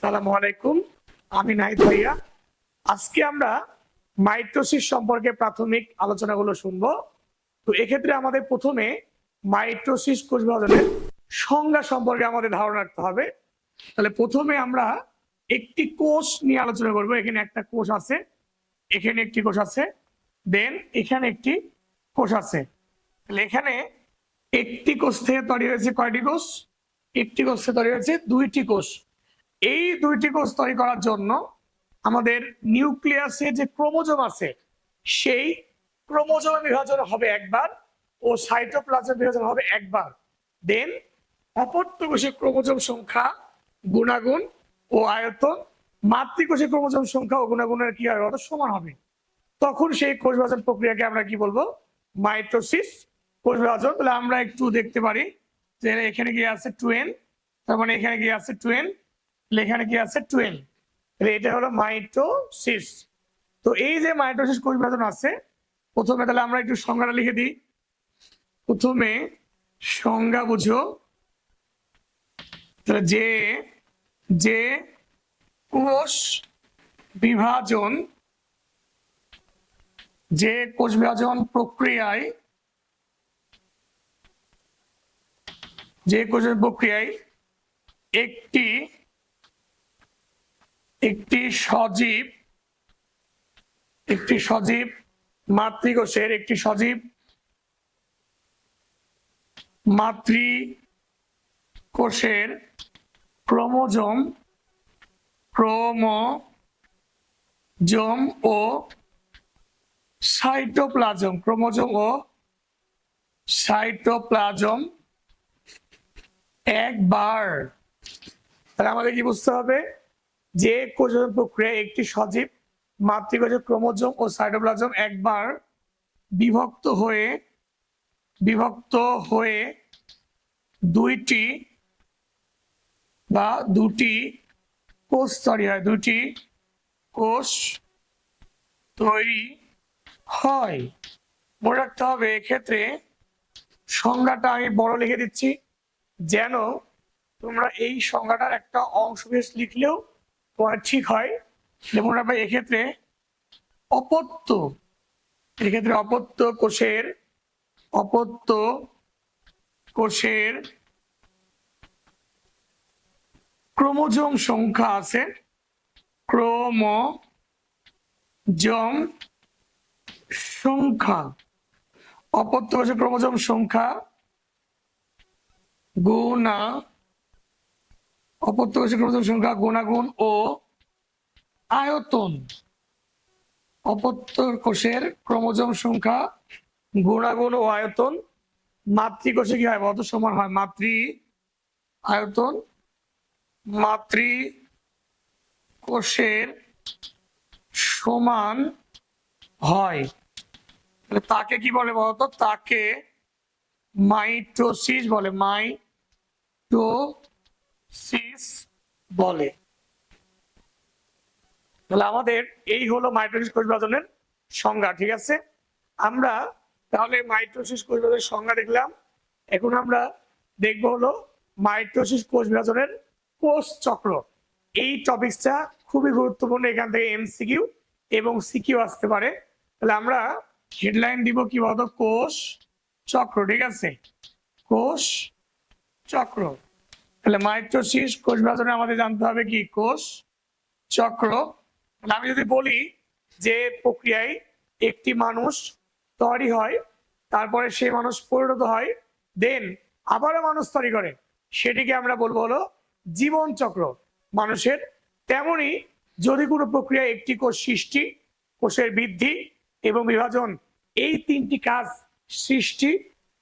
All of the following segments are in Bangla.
সালামু আলাইকুম। আমি নাহিদ ভাইয়া। আজকে আমরা মাইটোসিস সম্পর্কে প্রাথমিক আলোচনাগুলো শুনব। তো এক্ষেত্রে আমাদের প্রথমে মাইটোসিস কোষ বিভাজনের সংজ্ঞা সম্পর্কে আমাদের ধারণা রাখতে হবে। তাহলে প্রথমে আমরা একটি কোষ নিয়ে আলোচনা করব। এখানে একটা কোষ আছে, এখানে একটি কোষ আছে, দেন এখানে একটি কোষ আছে। তাহলে এখানে একটি কোষ থেকে তৈরি হয়েছে কয়টি কোষ? একটি কোষ থেকে তৈরি হয়েছে দুইটি কোষ। এই দুইটি কোষ তৈরি করার জন্য আমাদের নিউক্লিয়াসে যে ক্রোমোজোম আছে, সেই ক্রোমোজোম বিভাজন হবে একবার ও সাইটোপ্লাজম বিভাজন হবে একবার। দেন অপত্য কোষে ক্রোমোজোম সংখ্যা গুণাগুণ ও আয়তন মাতৃকোষে ক্রোমোজোম সংখ্যা ও গুণাগুণের কি হয় সমান হবে। তখন সেই কোষ বিভাজন প্রক্রিয়াকে আমরা কি বলব? মাইটোসিস কোষ বিভাজন। তাহলে আমরা একটু দেখতে পারি যে এখানে গিয়ে আছে টুয়েন তার মানে এখানে গিয়ে আছে টুয়েন এখানে কি আছে? তাহলে এটা হলো মাইটোসিস তো এই যে মাইটোসিস কোষ বিভাজন আছে, প্রথমে তাহলে আমরা একটু সংজ্ঞাটা লিখে দিই। প্রথমে সংজ্ঞা বুঝো। যে যে কোষ বিভাজন, যে কোষ বিভাজন প্রক্রিয়ায়, যে কোষ প্রক্রিয়ায় একটি একটি সজীব একটি সজীব, মাতৃকোষের একটি সজীব মাতৃ কোষের ক্রোমোজোম ক্রোমোজোম ও সাইটোপ্লাজম, ক্রোমোজোম ও সাইটোপ্লাজম একবার। তাহলে আমাদের কি বুঝতে হবে? যে কোষজন প্রক্রিয়া একটি সজীব মাতৃকোষের ক্রোমোজোম ও সাইটোপ্লাজম একবার বিভক্ত হয়ে বিভক্ত হয়ে দুইটি বা দুটি কোষ তৈরি হয় দুটি কোষ তৈরি হয়। মনে রাখতে হবে, এক্ষেত্রে সংজ্ঞাটা আমি বড় লিখে দিচ্ছি। যেন তোমরা এই সংজ্ঞাটার একটা অংশ বেশ লিখলেও তোমার ঠিক হয়? যেমন রাখবে এক্ষেত্রে অপত্য এক্ষেত্রে অপত্য কোষের অপত্য কোষের ক্রোমোজোম সংখ্যা আছে। ক্রোমোজোম সংখ্যা, অপত্য কোষের ক্রোমোজোম সংখ্যা গুণা অপত্য কোষের ক্রোমোজোম সংখ্যা গুণাগুণ ও আয়তন। অপত্য কোষের ক্রোমোজোম সংখ্যা গুণাগুণ ও আয়তন। মাতৃকোষে কি হয়? বলতো সমান হয়। মাতৃ আয়তন। মাতৃ কোষের সমান হয়। তাকে কি বলে বলতো? তাকে মাইটোসিস বলে। মাইটোসিস বলে। তাহলে আমাদের এই হলো মাইটোসিস কোষ বিভাজনের সংজ্ঞা, ঠিক আছে? আমরা তাহলে মাইটোসিস কোষ বিভাজনের সংজ্ঞা দেখলাম। এখন আমরা দেখব হলো মাইটোসিস কোষ বিভাজনের কোষ চক্র। এই টপিকসটা খুবই গুরুত্বপূর্ণ এখান থেকে এমসিকিউ এবং সিকিউ আসতে পারে। তাহলে আমরা হেডলাইন দিব কি বলতো? কোষ চক্র, ঠিক আছে? কোষ চক্র। তাহলে মাইটোসিস কোষ বিভাজনে আমাদের জানতে হবে কি? কোষ চক্র। আমি যদি বলি যে প্রক্রিয়ায় একটি মানুষ তৈরি হয়, তারপরে সেই মানুষ পরিণত হয় দেন আবারও মানুষ তৈরি করে। সেটিকে আমরা বলব হলো জীবন চক্র। মানুষের তেমনি যদি কোনো প্রক্রিয়া একটি কোষ সৃষ্টি, কোষের বৃদ্ধি এবং বিভাজন, এই তিনটি কাজ সৃষ্টি,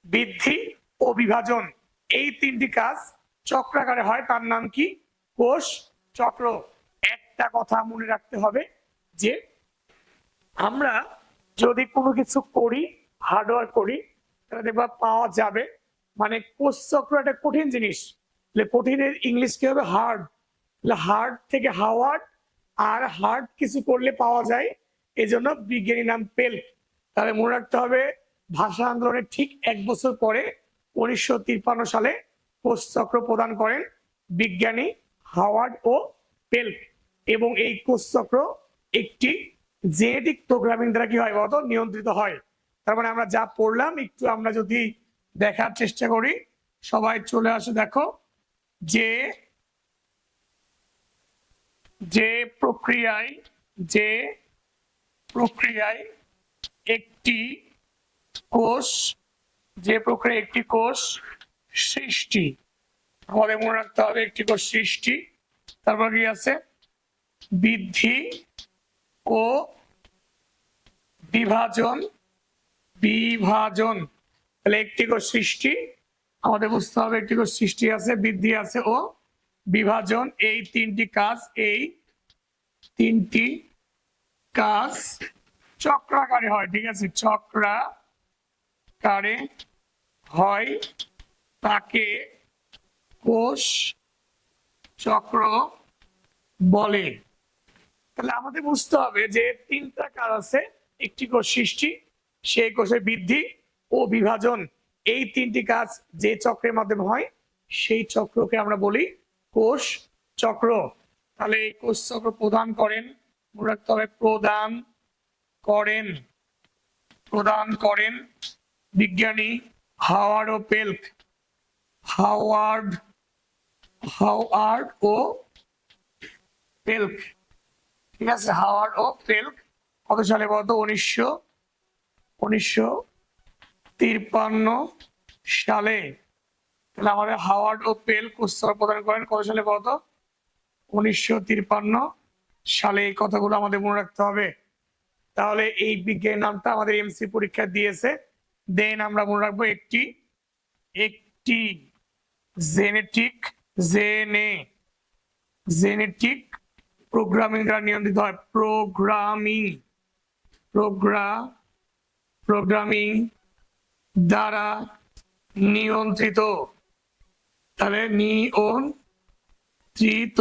বৃদ্ধি ও বিভাজন, এই তিনটি কাজ চক্রাকারে হয়, তার নাম কি? কোষ চক্র। একটা কথা মনে রাখতে হবে যে, আমরা যদি কোনো কিছু করি হার্ডওয়ার্ক করি, তাহলে দেখবা পাওয়া যাবে। মানে কোষ চক্র একটা কঠিন জিনিস। কঠিনের ইংলিশ কি হবে? হার্ড হার্ড থেকে হাওয়ার্ড আর হার্ড কিছু করলে পাওয়া যায়। এই জন্য বিজ্ঞানী নাম পেল তাহলে মনে রাখতে হবে, ভাষা আন্দোলনের ঠিক এক বছর পরে উনিশশো সালে কোষ চক্র প্রদান করেন বিজ্ঞানী হাওয়ার্ড ও পেল্ক। এবং এই কোষ চক্র একটি জেনেটিক প্রোগ্রামিং দ্বারা কি হয় বলতো নিয়ন্ত্রিত হয়। তার মানে আমরা যা পড়লাম, একটু আমরা যদি দেখার চেষ্টা করি, সবাই চলে আসে দেখো। যে যে প্রক্রিয়ায় যে প্রক্রিয়ায় একটি কোষ, যে প্রক্রিয়া একটি কোষ সৃষ্টি। আমাদের মনে রাখতে হবে একটি কোষ সৃষ্টি। তারপর কি আছে? বৃদ্ধি ও বিভাজন বিভাজন। তাহলে একটি কোষ সৃষ্টি। আমাদের বুঝতে হবে একটি কোষ সৃষ্টি আছে, বৃদ্ধি আছে ও বিভাজন। এই তিনটি কাজ, এই তিনটি কাজ চক্রাকারে হয়, ঠিক আছে? চক্রাকারে হয়। তাকে কোষ চক্র বলে। তাহলে আমাদের বুঝতে হবে যে তিনটা কাজ আছে। একটি কোষ সৃষ্টি, সেই কোষের বৃদ্ধি ও বিভাজন। এই তিনটি কাজ যে চক্রের মাধ্যমে হয়, সেই চক্রকে আমরা বলি কোষ চক্র। তাহলে এই কোষ চক্র প্রদান করেন, মনে হবে, প্রদান করেন। প্রদান করেন বিজ্ঞানী হাওয়ার ও পেল্ক। হাওয়ার্ড হাওয়ার্ড ও পেল্ক ঠিক আছে হাওয়ার্ড ও পেল্ক কত সালে বলতো? উনিশশো উনিশশো তিরপান্ন সালে। তাহলে আমাদের হাওয়ার্ড ও পেল কুস্তর প্রদান করেন কত সালে বলতো? উনিশশো তিরপান্ন সালে এই কথাগুলো আমাদের মনে রাখতে হবে। তাহলে এই বিজ্ঞানের নামটা আমাদের এমসি পরীক্ষা দিয়েছে। দেন আমরা মনে রাখব একটি একটি জেনেটিক, জেনে, জেনেটিক প্রোগ্রামিং দ্বারা নিয়ন্ত্রিত হয়। প্রোগ্রামিং, প্রোগ্রা, প্রোগ্রামিং দ্বারা নিয়ন্ত্রিত। তাহলে নিয়ন্ত্রিত।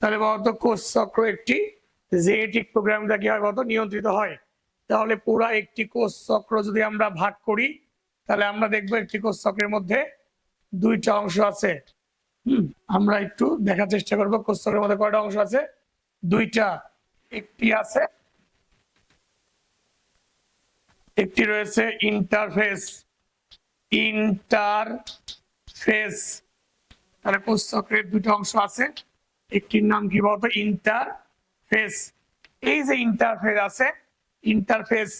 তাহলে বলতো কোষ চক্র একটি জেনেটিক প্রোগ্রাম কি হয় বলতো নিয়ন্ত্রিত হয়? তাহলে পুরা একটি কোষ চক্র যদি আমরা ভাগ করি, তাহলে আমরা দেখব একটি কোষ চক্রের মধ্যে দুইটা অংশ আছে। আমরা একটু দেখার চেষ্টা করব কোষ মধ্যে কয়টা অংশ আছে? দুইটা, একটি আছে। একটি রয়েছে ইন্টারফেস ইন্টারফেস তাহলে কোষ চক্রের দুটো অংশ আছে। একটির নাম কি বলতো? ইন্টারফেস এই যে ইন্টারফেস আছে ইন্টারফেস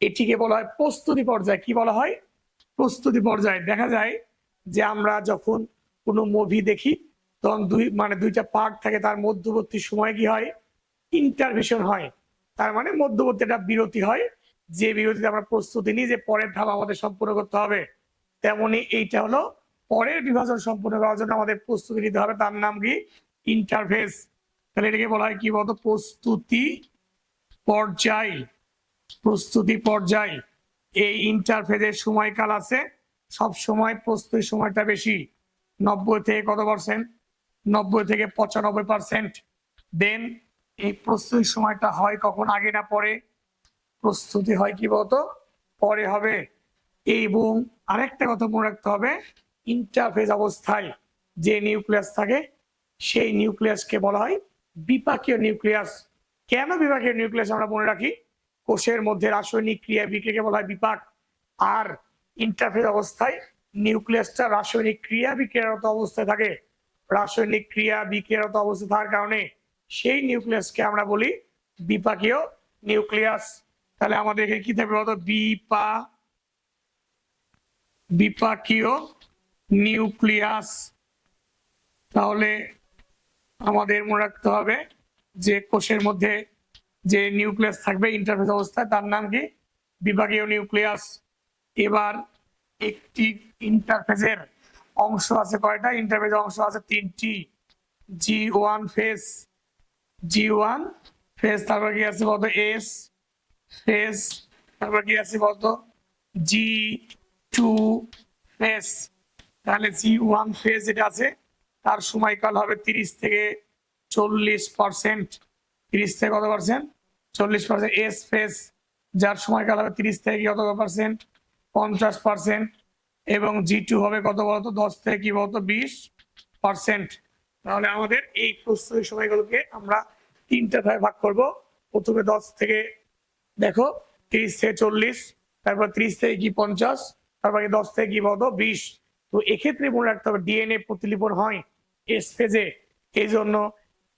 এটিকে বলা হয় প্রস্তুতি পর্যায়ে। কি বলা হয়? প্রস্তুতি পর্যায়ে। দেখা যায় যে আমরা যখন কোনো মুভি দেখি, তখন দুই মানে দুইটা পার্ট থাকে, তার মধ্যবর্তী সময় কি হয়? ইন্টারভিশন হয়। তার মানে মধ্যবর্তী একটা বিরতি হয়। যে বিরতিতে আমরা প্রস্তুতি নিই যে পরের ধাপ আমাদের সম্পূর্ণ করতে হবে। তেমনি এইটা হলো পরের বিভাজন সম্পূর্ণ করার জন্য আমাদের প্রস্তুতি নিতে হবে। তার নাম কি? ইন্টারফেস তাহলে এটাকে বলা হয় কি বলতো? প্রস্তুতি পর্যায়। প্রস্তুতি পর্যায়। এই ইন্টারফেজের সময়কাল আছে সব সময় প্রস্তুতির সময়টা বেশি। নব্বই থেকে কত পার্সেন্ট নব্বই থেকে পঁচানব্বই পার্সেন্ট দেন এই প্রস্তুতির সময়টা হয় কখন? আগে না পরে? প্রস্তুতি হয় কি বলতো? পরে হবে। এবং আরেকটা কথা মনে রাখতে হবে ইন্টারফেজ অবস্থায় যে নিউক্লিয়াস থাকে, সেই নিউক্লিয়াসকে বলা হয় বিপাকীয় নিউক্লিয়াস কেন বিপাকীয় নিউক্লিয়াস আমরা মনে রাখি? কোষের মধ্যে রাসায়নিক ক্রিয়া বিক্রিয়াকে বলা হয় বিপাক। আর ইন্টারফেজ অবস্থায় নিউক্লিয়াসটা রাসায়নিক ক্রিয়া বিক্রিয়ারত অবস্থায় থাকে। রাসায়নিক ক্রিয়া বিক্রিয়ারত অবস্থায় থাকার কারণে সেই নিউক্লিয়াসকে আমরা বলি বিপাকীয় নিউক্লিয়াস। তাহলে আমাদের এখানে কি থাকবে বলতো? বিপা বিপাকীয় নিউক্লিয়াস। তাহলে আমাদের মনে রাখতে হবে যে কোষের মধ্যে যে নিউক্লিয়াস থাকবে ইন্টারফেস অবস্থায়, তার নাম কি? বিভাগীয় নিউক্লিয়াস। এবার একটি ইন্টারফেসের অংশ আছে কয়টা? ইন্টারফেস অংশ আছে তিনটি। G one phase G one phase তারপর কি আছে বলতো? এস ফেস তারপর কি আছে বলতো? জি টু ফেস তাহলে জি ওয়ান ফেস যেটা আছে, তার সময়কাল হবে তিরিশ থেকে চল্লিশ পার্সেন্ট তিরিশ থেকে কত পার্সেন্ট চল্লিশ পার্সেন্ট এস ফেস যার সময়কাল হবে তিরিশ থেকে কত পার্সেন্ট পঞ্চাশ পার্সেন্ট এবং জি টু হবে কত বলতো? দশ থেকে কি বলতো? বিশ পার্সেন্ট তাহলে আমাদের এই প্রস্তুতি সময়গুলোকে আমরা তিনটা ভাবে ভাগ করব। প্রথমে দশ থেকে, দেখো, তিরিশ থেকে চল্লিশ, তারপর ত্রিশ থেকে কি পঞ্চাশ, তারপর দশ থেকে কি বলতো? বিশ। তো এক্ষেত্রে মনে রাখতে হবে ডিএনএ প্রতিলিপন হয় এস ফেজে এই জন্য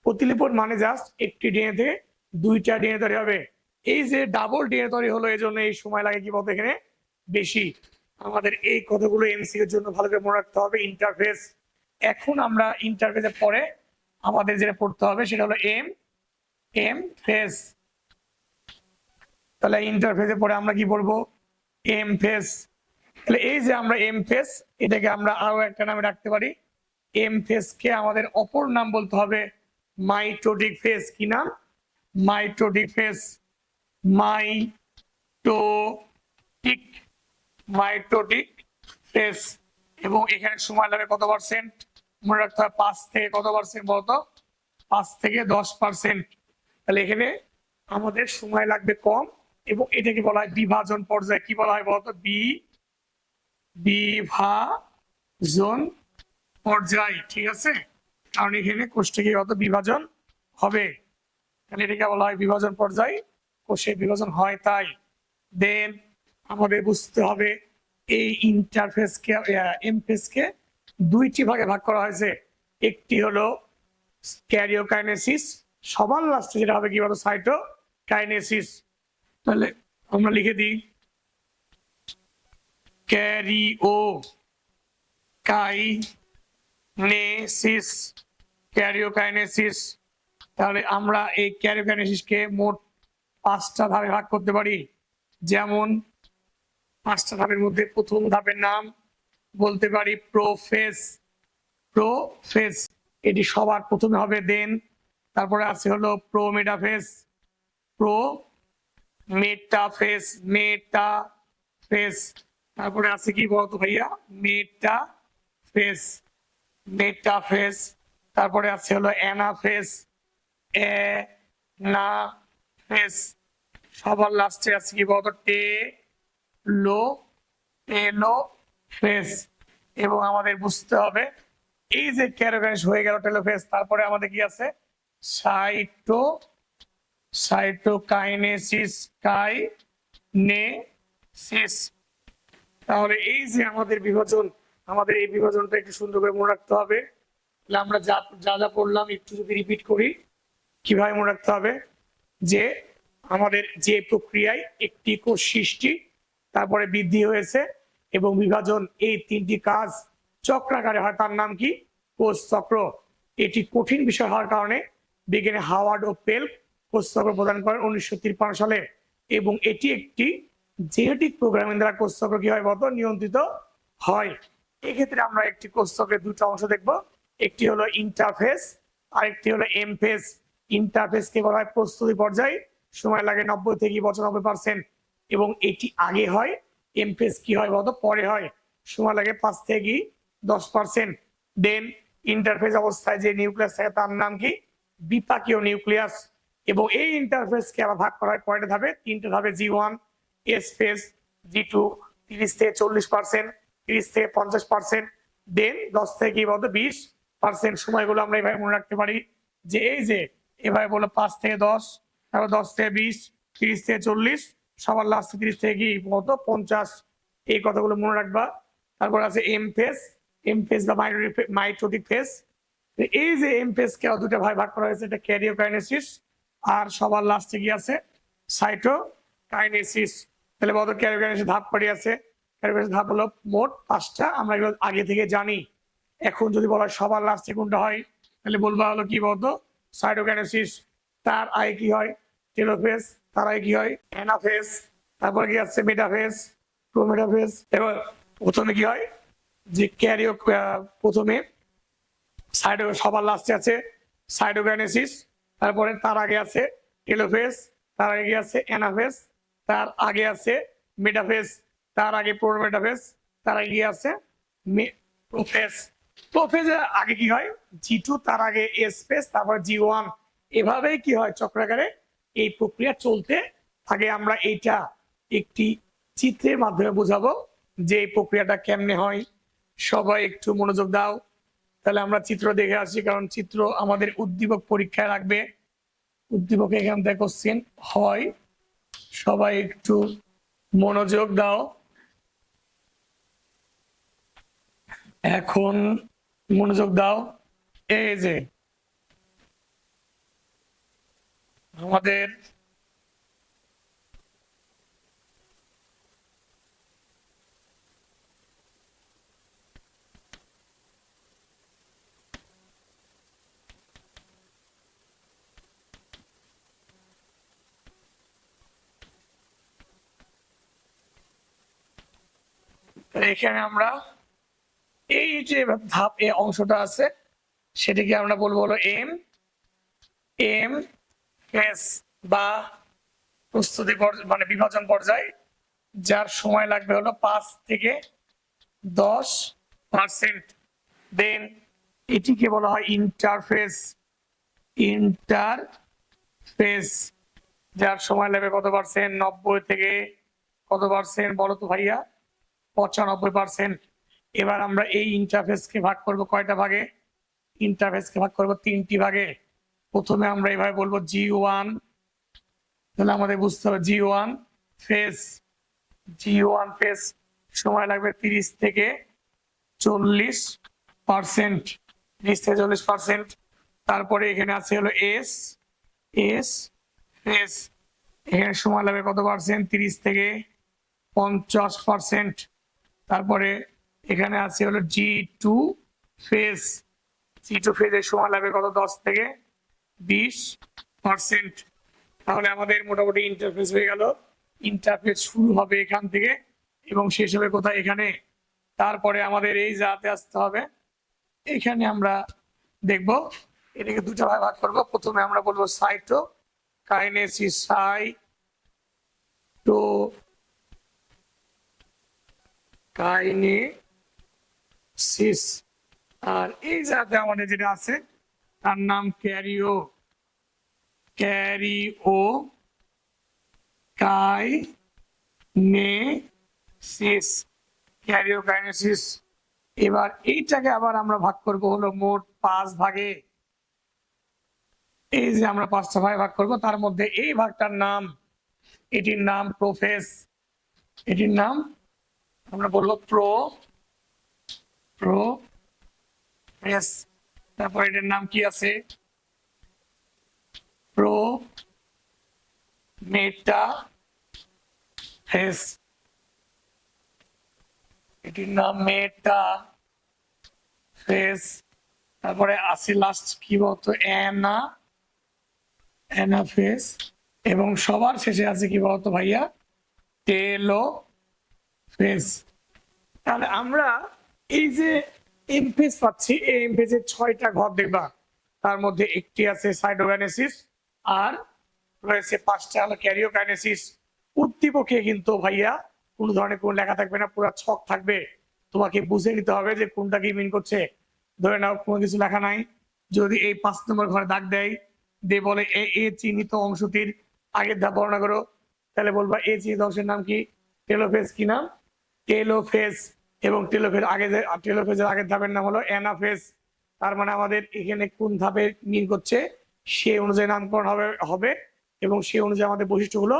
প্রতিলিপন মানে জাস্ট একটি ডিএনএ থেকে দুইটা ডিএনএ তৈরি হবে। এই যে ডাবল ডিএনএ তৈরি হলো, এই জন্য এই সময় লাগে কি বলতো এখানে? বেশি। আমাদের এই কতগুলো এমসি এর জন্য ভালো করে মনে রাখতে হবে ইন্টারফেস এখন আমরা ইন্টারফেসের পরে আমাদের যেটা পড়তে হবে সেটা হলো এম এম ফেস তাহলে ইন্টারফেসে পরে আমরা কি বলব? এম ফেস তাহলে এই যে আমরা এম ফেস এটাকে আমরা আরও একটা নামে রাখতে পারি। এম ফেসকে আমাদের অপর নাম বলতে হবে মাইটোটিক ফেস কি নাম? Mitotic phase mitotic mitotic phase এবং এখানে সময় লাগবে কত পার্সেন্ট? মনে রাখতে হবে পাঁচ থেকে কত পার্সেন্ট বলতো? পাঁচ থেকে দশ পার্সেন্ট। তাহলে এখানে আমাদের সময় লাগবে কম এবং এটাকে বলা হয়? বিভাজন পর্যায়ে। কি বলা হয় বলতো? বি, বিভাজন পর্যায়। ঠিক আছে? কারণ এখানে কোষ্ঠে অত বিভাজন হবে। তাহলে এটাকে বলা হয় বিভাজন পর্যায়। কোষে বিভাজন হয় তাই। দেন আমাদের বুঝতে হবে এই ইন্টারফেসকে এমফেসকে দুইটি ভাগে ভাগ করা হয়েছে। একটি হলো ক্যারিওকাইনেসিস সবার লাস্টে যেটা হবে কি বলো? সাইটো কাইনেসিস তাহলে আমরা লিখে দিই ক্যারিও কাইনেসিস ক্যারিওকাইনেসিস তাহলে আমরা এই ক্যারিওকাইনেসিসকে মোট পাঁচটা ভাগে ভাগ করতে পারি। যেমন পাঁচটা ধাপের মধ্যে প্রথম ধাপের নাম বলতে পারি প্রোফেস। প্রোফেস, এটি সবার প্রথমে হবে, দেন তারপরে আছে হলো prometaphase prometaphase. Metaphase তারপরে আছে কি বলতো ভাইয়া? মেটা ফেস মেটা ফেস তারপরে আছে হলো অ্যানাফেস এ না ফেস সবার লাস্টে আছে কি বলতো? টে লো টেলো ফেস। এবং আমাদের বুঝতে হবে, এই যে ক্যারোগ্যাস হয়ে গেল টেলোফেস, তারপরে আমাদের কি আছে? Cyto, cytokinesis, kinesis. তাহলে এই যে আমাদের বিভাজন, আমাদের এই বিভাজনটা একটু সুন্দর করে মনে রাখতে হবে। তাহলে আমরা যা যা যা পড়লাম, একটু যদি রিপিট করি, কীভাবে মনে রাখতে হবে? যে আমাদের যে প্রক্রিয়ায় একটি কোষ সৃষ্টি তারপরে বৃদ্ধি হয়েছে এবং বিভাজন এই তিনটি কাজ চক্রাকারে হয়। তার নাম কি? কোষ চক্র। এটি কঠিন বিষয় হওয়ার কারণে বিজ্ঞানী হাওয়ার্ড ও পেল কোষ চক্র প্রদান করেন উনিশশো তিপ্পান্ন সালে এবং এটি একটি জেনেটিক প্রোগ্রামিং দ্বারা কোষ চক্র কি হয় বলতো নিয়ন্ত্রিত হয়। এক্ষেত্রে আমরা একটি কোষ চক্রের দুটো অংশ দেখব। একটি হলো ইন্টারফেস, আরেকটি হলো এমফেস। ইন্টারফেস কে বলা হয় প্রস্তুতি পর্যায়ে। সময় লাগে নব্বই থেকে পঁচানব্বই পার্সেন্ট। এবং এটি আগে হয় এমফেস কি হয় বলতো? পরে হয়। সময় লাগে পাঁচ থেকে দশ পার্সেন্ট দেন ইন্টারফেস অবস্থায় যে নিউক্লিয়াস থাকে তার নাম কি? বিপাকীয় নিউক্লিয়াস এবং এই ইন্টারফেসকে আবার ভাগ করা হয় কয়টা ধাপে। তিনটে ধাপে G one S phase G two তিরিশ থেকে চল্লিশ পার্সেন্ট তিরিশ থেকে পঞ্চাশ পার্সেন্ট দেন দশ থেকে বলতো বিশ পার্সেন্ট সময়গুলো আমরা এভাবে মনে রাখতে পারি যে এই যে, এভাবে বলো পাঁচ থেকে দশ, তারপর দশ থেকে বিশ, তিরিশ থেকে চল্লিশ সবার লাস্ট তিরিশ থেকে কি বলতো পঞ্চাশ। এই কথাগুলো মনে রাখবা। তারপর আছে এম ফেস এম ফেস বা মাইট্রোটিক ফেস এই যে এম ফেস কে দুটা ভাই ভাগ করা হয়েছে, এটা ক্যারিওকাইনেসিস আর সবার লাস্টে কি আছে? সাইটো কাইনেসিস তাহলে বলতো ক্যারিওকাইনেসিস ধাপ পড়ে আছে? ক্যারিওকাইনেসিস ধাপ হলো মোট পাঁচটা। আমরা এগুলো আগে থেকে জানি। এখন যদি বলা হয় সবার লাস্টে কোনটা হয়, তাহলে বলবা হলো কি বলতো? সাইটোকাইনেসিস তার আয় কি হয়? টেলোফেস তার আয় কি হয়? অ্যানাফেস তারপর কি আছে? মেটাফেস প্রোমেটাফেস এবার প্রথমে কি হয়? যে ক্যারিও প্রথমে সাইডো সবার লাস্টে আছে সাইটোকাইনেসিস তারপরে তার আগে আছে টেলোফেস তার আগে আছে? অ্যানাফেস তার আগে আছে মেটাফেস তার আগে প্রোমেটাফেস তার আগে আছে? প্রোফেস প্রোফেসের আগে কি হয়? জি টু তার আগে এসপেস তারপর জি ওয়ান এভাবেই কি হয় চক্রাকারে? এই প্রক্রিয়া চলতে আগে আমরা এইটা একটি চিত্রের মাধ্যমে বোঝাবো যে এই প্রক্রিয়াটা কেমনে হয়। সবাই একটু মনোযোগ দাও। তাহলে আমরা চিত্র দেখে আসি, কারণ চিত্র আমাদের উদ্দীপক পরীক্ষায় রাখবে। উদ্দীপক এখান থেকে কোশ্চেন হয়। সবাই একটু মনোযোগ দাও। এখন মনোযোগ দাও। এই যে আমাদের এখানে আমরা এই যে ধাপ এ অংশটা আছে, সেটিকে আমরা বলব হলো এম এম এস বা প্রস্তুতি মানে বিভাজন পর্যায়, যার সময় লাগবে হলো পাঁচ থেকে দশ পার্সেন্ট। দেন এটিকে বলা হয় ইন্টারফেস ইন্টারফেস যার সময় লাগবে কত পার্সেন্ট? নব্বই থেকে কত পার্সেন্ট বলো তো ভাইয়া? পঁচানব্বই পার্সেন্ট। এবার আমরা এই ইন্টারফেসকে ভাগ করব কয়টা ভাগে? ইন্টারফেসকে ভাগ করব তিনটি ভাগে। প্রথমে আমরা এভাবে বলব জি ওয়ান তাহলে আমাদের বুঝতে হবে G one phase G one phase সময় লাগবে তিরিশ থেকে চল্লিশ পার্সেন্ট তিরিশ থেকে চল্লিশ পার্সেন্ট তারপরে এখানে আছে হলো এস এস ফেস এখানে সময় লাগবে কত পার্সেন্ট তিরিশ থেকে পঞ্চাশ পার্সেন্ট তারপরে এখানে আছে হলো G two phase G two ফেজের সময় লাগবে কত? দশ থেকে বিশ পার্সেন্ট তাহলে আমাদের মোটামুটি ইন্টারফেস হয়ে গেল। ইন্টারফেস শুরু হবে এখান থেকে এবং শেষ হবে কোথায়? এখানে। তারপরে আমাদের এই জাতে আসতে হবে, এখানে আমরা দেখব। এটাকে দুটো ভাগে ভাগ করব। প্রথমে আমরা বলব সাইটো কাইনেসিস সাই তো কাইনেসিস আর এই জাতে আমাদের যেটা আছে তার নাম ক্যারিও। ক্যারিও কাইনেসিস। ক্যারিওকাইনেসিস এবার এইটাকে আবার আমরা ভাগ করব হলো মোট পাঁচ ভাগে। এই যে আমরা পাঁচটা ভাগে ভাগ করব, তার মধ্যে এই ভাগটার নাম, এটির নাম প্রোফেস। এটির নাম আমরা বলব প্রো প্রো এস। তারপর এটার নাম কি আছে? প্রো মেটা ফেস এটির নাম মেটা ফেস তারপরে আছে লাস্ট কি বলতো? অ্যানা অ্যানা ফেস এবং সবার শেষে আছে কি বলতো ভাইয়া? টেলো ফেস তাহলে আমরা এই যে এমফেস পাচ্ছি, এই এমফেসের ছয়টা ঘর দেখবা। তার মধ্যে একটি আছে সাইটোকাইনেসিস আর রয়েছে পাঁচটা হলো ক্যারিওকাইনেসিস উদ্দীপকে কিন্তু ভাইয়া কোনো ধরনের কোনো লেখা থাকবে না, পুরো ছক থাকবে। তোমাকে বুঝে নিতে হবে যে কোনটা কি মিন করছে। ধরে নাও, কোনো কিছু লেখা নাই। যদি এই পাঁচ নম্বর ঘরে দাগ দেয় দিয়ে বলে এ এ চিহ্নিত অংশটির আগের ধাপ বর্ণনা করো। তাহলে বলবা এ চিহ্নিত অংশের নাম কি? টেলোফেস কি নাম? টেলোফেস এবং টেলোফের আগে টেলোফেজের আগের ধাপের নাম হলো অ্যানাফেস তার মানে আমাদের এখানে কোন ধাপে মিন করছে? সে অনুযায়ী নামকরণ হবে হবে এবং সে অনুযায়ী আমাদের বৈশিষ্ট্যগুলো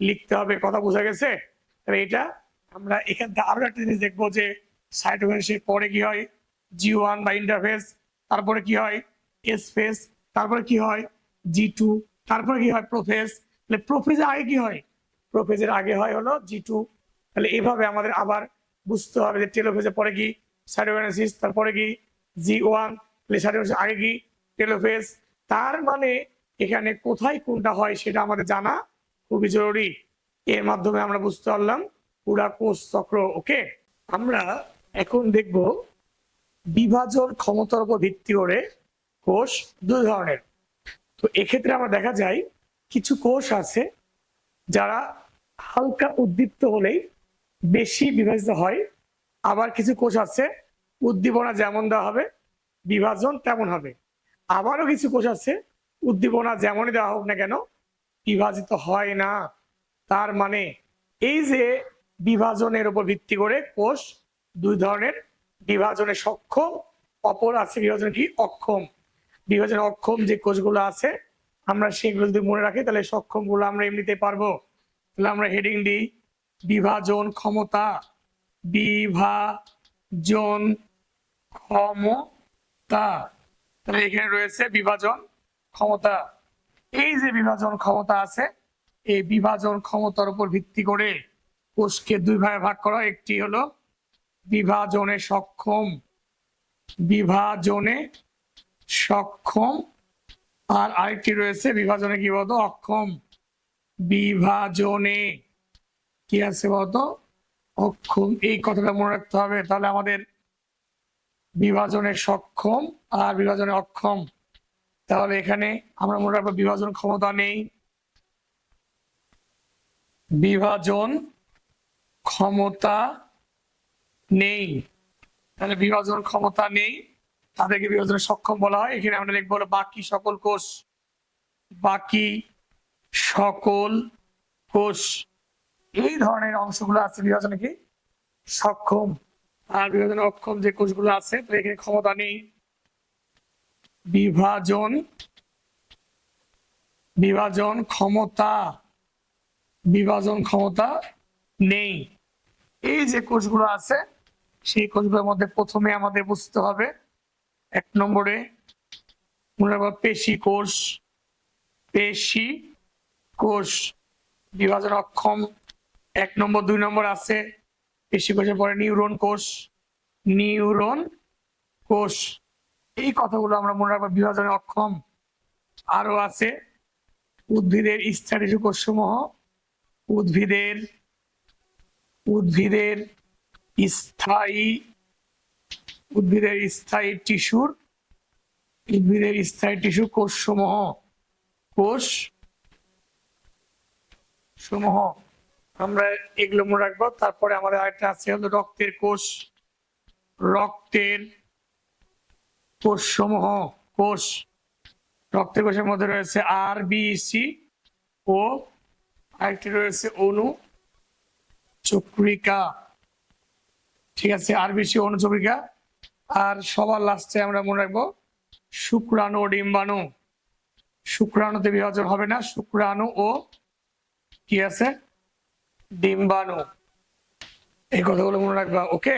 লিখতে হবে। কথা বোঝা গেছে? তাহলে এটা আমরা এখান থেকে আরও একটা জিনিস দেখব যে সাইটোকাইনেসিস পরে কি হয়? জি ওয়ান বা ইন্টারফেস তারপরে কি হয়? এস ফেস তারপরে কি হয়? জি টু তারপরে কি হয়? প্রোফেস তাহলে প্রোফেজের আগে কি হয়? প্রোফেজের আগে হয় হলো জি টু তাহলে এভাবে আমাদের আবার বুঝতে হবে যে টেলোফেজের পরে কি? সাইটোকাইনেসিস তারপরে কি? জি ওয়ান সাইটোকাইনেসিস আগে কি? টেলোফেজ তার মানে এখানে কোথায় কোনটা হয় সেটা আমাদের জানা খুবই জরুরি। এর মাধ্যমে আমরা বুঝতে পারলাম পুরা কোষ চক্র, ওকে? আমরা এখন দেখব বিভাজন ক্ষমতার উপর ভিত্তি করে কোষ দুই ধরনের। তো এক্ষেত্রে আমরা দেখা যায় কিছু কোষ আছে যারা হালকা উদ্দীপ্ত হলেই বেশি বিভাজিত হয়। আবার কিছু কোষ আছে, উদ্দীপনা যেমন দেওয়া হবে, বিভাজন তেমন হবে। আবারও কিছু কোষ আছে, উদ্দীপনা যেমনই দেওয়া হোক না কেন, বিভাজিত হয় না। তার মানে এই যে বিভাজনের উপর ভিত্তি করে কোষ দুই ধরনের, বিভাজনে সক্ষম, অপর আছে বিভাজন কি? অক্ষম। বিভাজন অক্ষম যে কোষগুলো আছে, আমরা সেগুলো যদি মনে রাখি, তাহলে সক্ষমগুলো আমরা এমনিতে পারব। তাহলে আমরা হেডিং দিই। বিভাজন ক্ষমতা। বিভাজন ক্ষমতা। তাহলে এখানে রয়েছে বিভাজন ক্ষমতা। এই যে বিভাজন ক্ষমতা আছে, এই বিভাজন ক্ষমতার উপর ভিত্তি করে কোষকে দুই ভাগে ভাগ করা একটি হলো বিভাজনে সক্ষম। বিভাজনে সক্ষম। আর আরেকটি রয়েছে বিভাজনে কি বলতো? অক্ষম। বিভাজনে কি আছে বলতো? অক্ষম, এই কথাটা মনে রাখতে হবে। তাহলে আমাদের বিভাজনে সক্ষম আর বিভাজনে অক্ষম। তাহলে এখানে আমরা মনে রাখব বিভাজন ক্ষমতা নেই। বিভাজন ক্ষমতা নেই। তাহলে বিভাজন ক্ষমতা নেই। তাদেরকে বিভাজনে সক্ষম বলা হয়। এখানে আমরা লিখব বাকি সকল কোষ। বাকি সকল কোষ। এই ধরনের অংশগুলো আছে বিভাজনে কি? সক্ষম। আর বিভাজনে অক্ষম যে কোষগুলো আছে, তো এখানে ক্ষমতা নেই। বিভাজন বিভাজন ক্ষমতা বিভাজন ক্ষমতা নেই। এই যে কোষগুলো আছে, সেই কোষগুলোর মধ্যে প্রথমে আমাদের বুঝতে হবে, এক নম্বরে মনে রাখব পেশি কোষ পেশি কোষ, বিভাজন অক্ষম এক নম্বর, দুই নম্বর আছে। পেশি কোষের পরে নিউরন কোষ নিউরন কোষ। এই কথাগুলো আমরা মনে রাখব, বিভাজনে অক্ষম। আরও আছে, উদ্ভিদের স্থায়ী কোষ সমূহ উদ্ভিদের উদ্ভিদের স্থায়ী উদ্ভিদের স্থায়ী টিস্যুর, উদ্ভিদের স্থায়ী টিস্যু কোষ সমূহ কোষ সমূহ আমরা এগুলো মনে রাখব। তারপরে আমাদের আরেকটা আছে, হলো রক্তের কোষ। রক্তের কোষ সমূহ কোষ। রক্তের কোষের মধ্যে রয়েছে আর, বি, সি, ও। আরেকটি রয়েছে অনু চক্রিকা। ঠিক আছে, আর বেশি অনুচক্রিকা আর সবার লাস্টে আমরা মনে রাখব, শুক্রাণু ও ডিম্বাণু। শুক্রাণুতে বিভাজন হবে না। শুক্রাণু ও কি আছে? ডিম্বাণু এই কথাগুলো মনে রাখবা ওকে